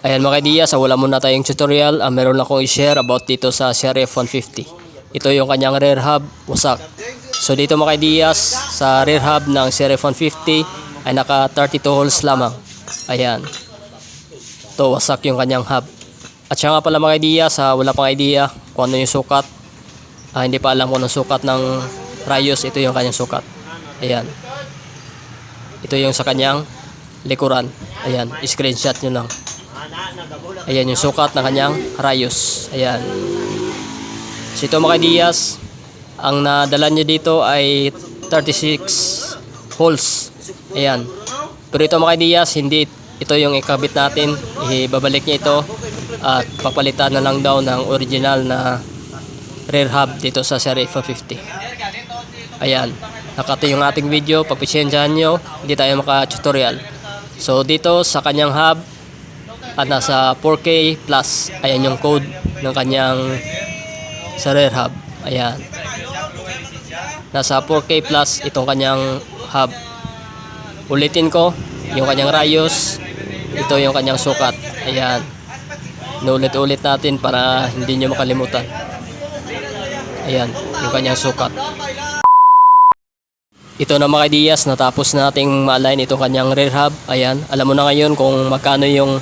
Ayan mga kaidiya, sa wala muna tayong tutorial, ah, meron akong i-share about dito sa Sheriff 150. Ito yung kanyang rear hub, wasak. So dito mga kaidiyas, sa rear hub ng Sheriff 150 ay naka 32 holes lamang. Ayan. Ito, wasak yung kanyang hub. At siya nga pala mga kaidiyas, sa wala pang idea kung ano yung sukat. Ah, hindi pa alam kung anong sukat ng rayos, ito yung kanyang sukat. Ayan. Ito yung sa kanyang likuran. Ayan, screenshot nyo lang. Ayan yung sukat ng kanyang rayos. Ayan. So ito mga Diaz, ang nadala niya dito ay 36 holes. Ayan. Pero ito mga Diaz, hindi ito yung ikabit natin. Ibabalik niya ito at papalitan na lang daw ng original na rear hub dito sa Sheriff 50. Ayan. Nakato yung ating video. Pagpasensyahan nyo, hindi tayo maka-tutorial. So dito sa kanyang hub, at nasa 4K plus. Ayan yung code ng kanyang sa rear hub. Ayan. Nasa 4K plus itong kanyang hub. Ulitin ko yung kanyang rayos ito yung kanyang sukat. Ayan. Nulit-ulit natin para hindi nyo makalimutan. Ayan yung kanyang sukat. Ito na mga ideas, natapos nating ma-align itong kanyang rear hub. Ayan, alam mo na ngayon kung magkano yung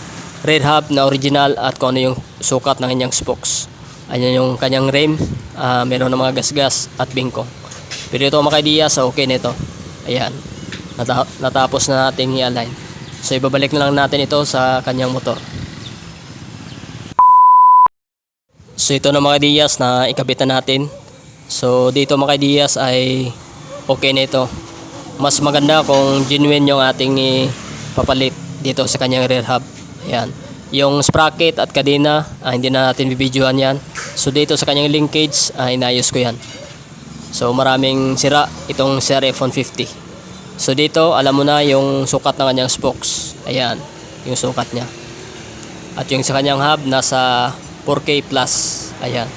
rear hub na original at kung ano yung sukat ng kanyang spokes. Ayan yung kanyang rim, ah, meron ng mga gasgas at bingkong. Pero ito mga ideas, okay nito. Ayan, nata- natapos na nating i-align. So ibabalik na lang natin ito sa kanyang motor. So ito na mga ideas na ikabit na natin. So dito mga ideas ay okay na ito. Mas maganda kung genuine yung ating ipapalit dito sa kanyang rear hub. Ayan. Yung sprocket at kadena, ah, hindi na natin bibidyohan yan. So dito sa kanyang linkage, ah, inayos ko yan. So maraming sira itong CRF 150. So dito, alam mo na yung sukat ng kanyang spokes. Ayan, yung sukat niya. At yung sa kanyang hub, nasa 4K plus. Ayan.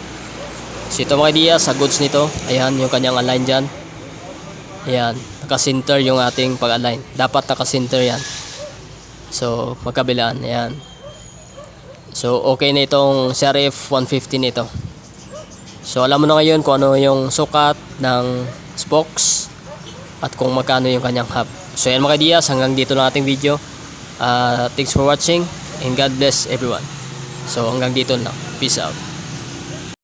So ito mga idea sa goods nito. Ayan, yung kanyang align dyan. Ayan, naka-center yung ating pag-align. Dapat naka-center yan. So, magkabilaan. Ayan. So, okay na itong Sheriff 150 nito. So, alam mo na ngayon kung ano yung sukat ng spokes at kung magkano yung kanyang hub. So, yan mga ideas. Hanggang dito na ating video. Uh, thanks for watching and God bless everyone. So, hanggang dito lang. Peace out.